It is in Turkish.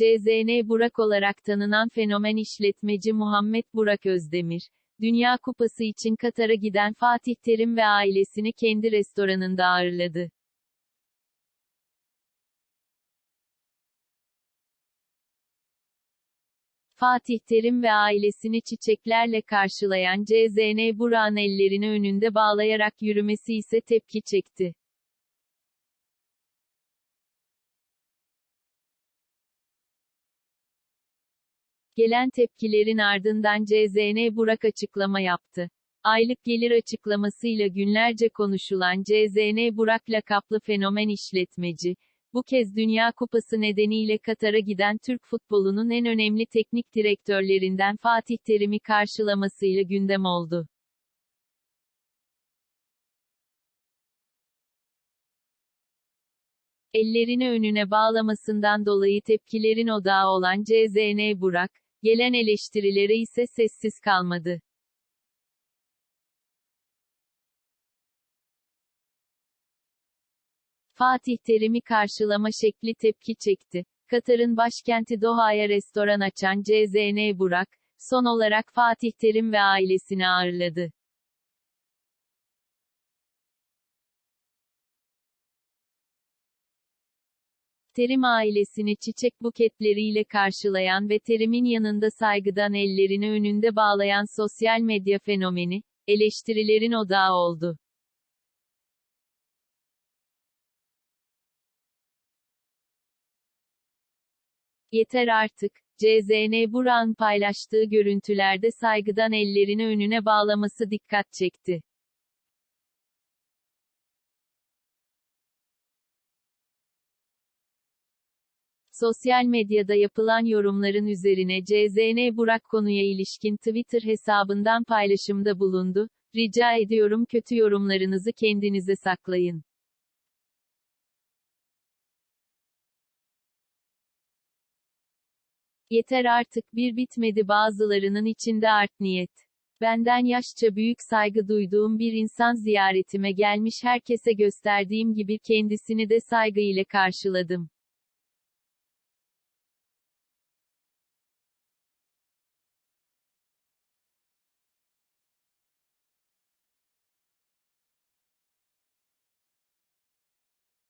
CZN Burak olarak tanınan fenomen işletmeci Muhammed Burak Özdemir, Dünya Kupası için Katar'a giden Fatih Terim ve ailesini kendi restoranında ağırladı. Fatih Terim ve ailesini çiçeklerle karşılayan CZN Burak'ın ellerini önünde bağlayarak yürümesi ise tepki çekti. Gelen tepkilerin ardından CZN Burak açıklama yaptı. Aylık gelir açıklamasıyla günlerce konuşulan CZN Burak lakaplı fenomen işletmeci, bu kez Dünya Kupası nedeniyle Katar'a giden Türk futbolunun en önemli teknik direktörlerinden Fatih Terim'i karşılamasıyla gündem oldu. Ellerini önüne bağlamasından dolayı tepkilerin odağı olan CZN Burak, gelen eleştirilere ise sessiz kalmadı. Fatih Terim'i karşılama şekli tepki çekti. Katar'ın başkenti Doha'ya restoran açan CZN Burak, son olarak Fatih Terim ve ailesini ağırladı. Terim ailesini çiçek buketleriyle karşılayan ve Terim'in yanında saygıdan ellerini önünde bağlayan sosyal medya fenomeni, eleştirilerin odağı oldu. Yeter artık, CZN Burak'ın paylaştığı görüntülerde saygıdan ellerini önüne bağlaması dikkat çekti. Sosyal medyada yapılan yorumların üzerine CZN Burak konuya ilişkin Twitter hesabından paylaşımda bulundu. Rica ediyorum kötü yorumlarınızı kendinize saklayın. Yeter artık bir bitmedi bazılarının içinde art niyet. Benden yaşça büyük saygı duyduğum bir insan ziyaretime gelmiş herkese gösterdiğim gibi kendisini de saygı ile karşıladım.